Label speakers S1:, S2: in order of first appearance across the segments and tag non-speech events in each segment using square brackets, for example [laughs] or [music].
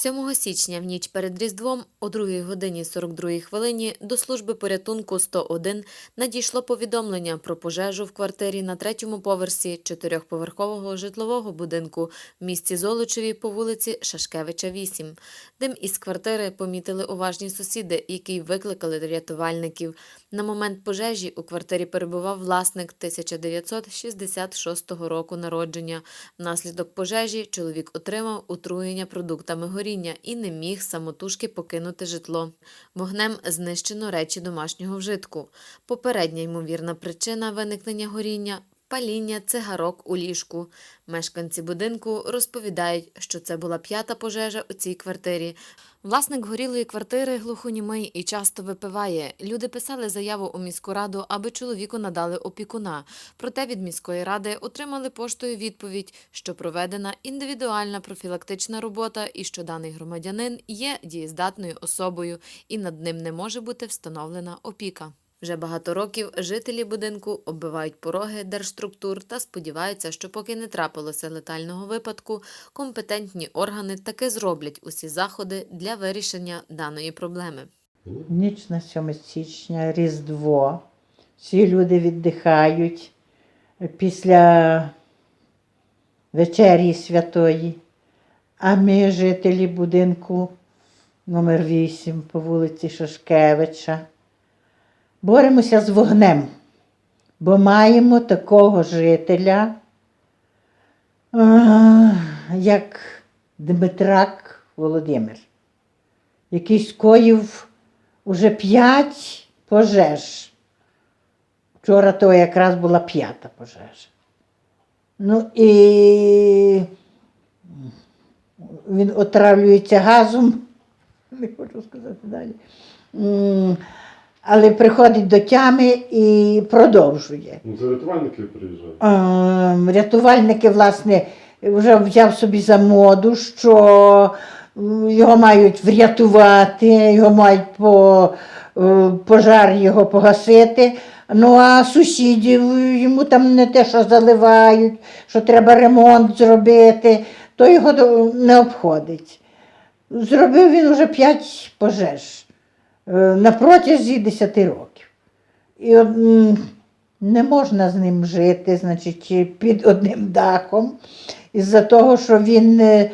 S1: 7 січня в ніч перед Різдвом о 2 годині 42 хвилині до служби порятунку 101 надійшло повідомлення про пожежу в квартирі на третьому поверсі чотирьохповерхового житлового будинку в місті Золочеві по вулиці Шашкевича 8. Дим із квартири помітили уважні сусіди, які викликали рятувальників. На момент пожежі у квартирі перебував власник 1966 року народження. Внаслідок пожежі чоловік отримав отруєння продуктами горіння і не міг самотужки покинути житло. Вогнем знищено речі домашнього вжитку. Попередня ймовірна причина виникнення горіння паління цигарок у ліжку. Мешканці будинку розповідають, що це була п'ята пожежа у цій квартирі. Власник горілої квартири глухонімий і часто випиває. Люди писали заяву у міську раду, аби чоловіку надали опікуна. Проте від міської ради отримали поштою відповідь, що проведена індивідуальна профілактична робота і що даний громадянин є дієздатною особою і над ним не може бути встановлена опіка. Вже багато років жителі будинку оббивають пороги держструктур та сподіваються, що поки не трапилося летального випадку, компетентні органи таки зроблять усі заходи для вирішення даної проблеми.
S2: Ніч на 7 січня, Різдво. Всі люди віддихають після вечері святої. А ми, жителі будинку номер 8 по вулиці Шашкевича, боремося з вогнем, бо маємо такого жителя, як Дмитрак Володимир, який скоїв уже п'ять пожеж. Вчора то якраз була п'ята пожежа. Ну і він отравлюється газом, не хочу сказати далі. Але приходить до тями і продовжує.
S3: Ну, це рятувальники приїжджають.
S2: Ем, Рятувальники, власне, вже взяв собі за моду, що його мають врятувати, його мають по е, пожар його погасити. Ну а сусідів йому там не те, що заливають, що треба ремонт зробити, то його не обходить. Зробив він вже п'ять пожеж е, на протязі 10 років. І не можна з ним жити, значить, під одним дахом, із-за того, що він е,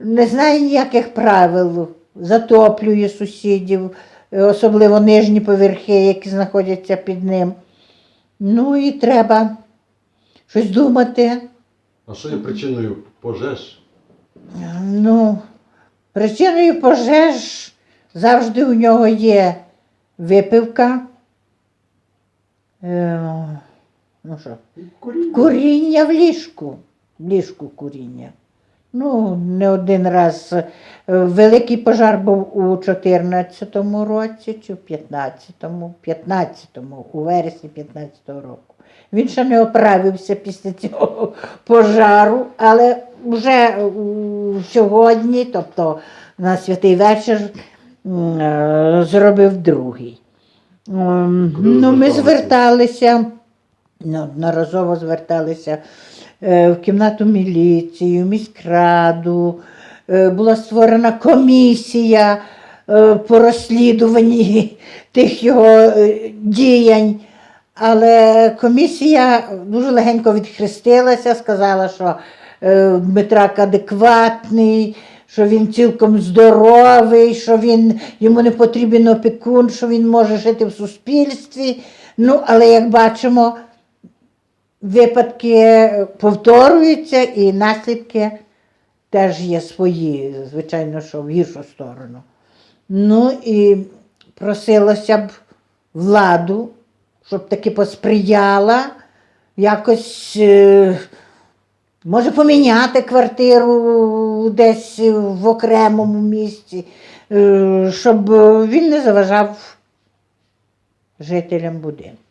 S2: не знає ніяких правил, затоплює сусідів, е, особливо нижні поверхи, які знаходяться під ним. Ну і треба щось думати.
S3: А що є причиною пожеж?
S2: Ну, причиною пожеж завжди у нього є випивка. Е, ну що,
S3: Куріння.
S2: Куріння в ліжку. В ліжку куріння. Ну, не один раз. Е, Великий пожар був у 14-му році чи в 15-му, 15-му, у вересні 15-го року. Він ще не оправився після цього пожару, але вже сьогодні, тобто на святий вечір, зробив другий. Ну, ми
S3: зверталися?
S2: зверталися, неодноразово зверталися е, в кімнату міліції, в міськраду. Е, Була створена комісія е, по розслідуванні [laughs] тих його е, діянь. Але комісія дуже легенько відхрестилася, сказала, що е, Дмитрак адекватний, що він цілком здоровий, що він, йому не потрібен опікун, що він може жити в суспільстві. Ну, але як бачимо, випадки повторюються і наслідки теж є свої, звичайно, що в гіршу сторону. Ну і просилося б владу, щоб таки посприяла якось, е, може, поміняти квартиру десь в окремому місці, е, щоб він не заважав жителям будинку.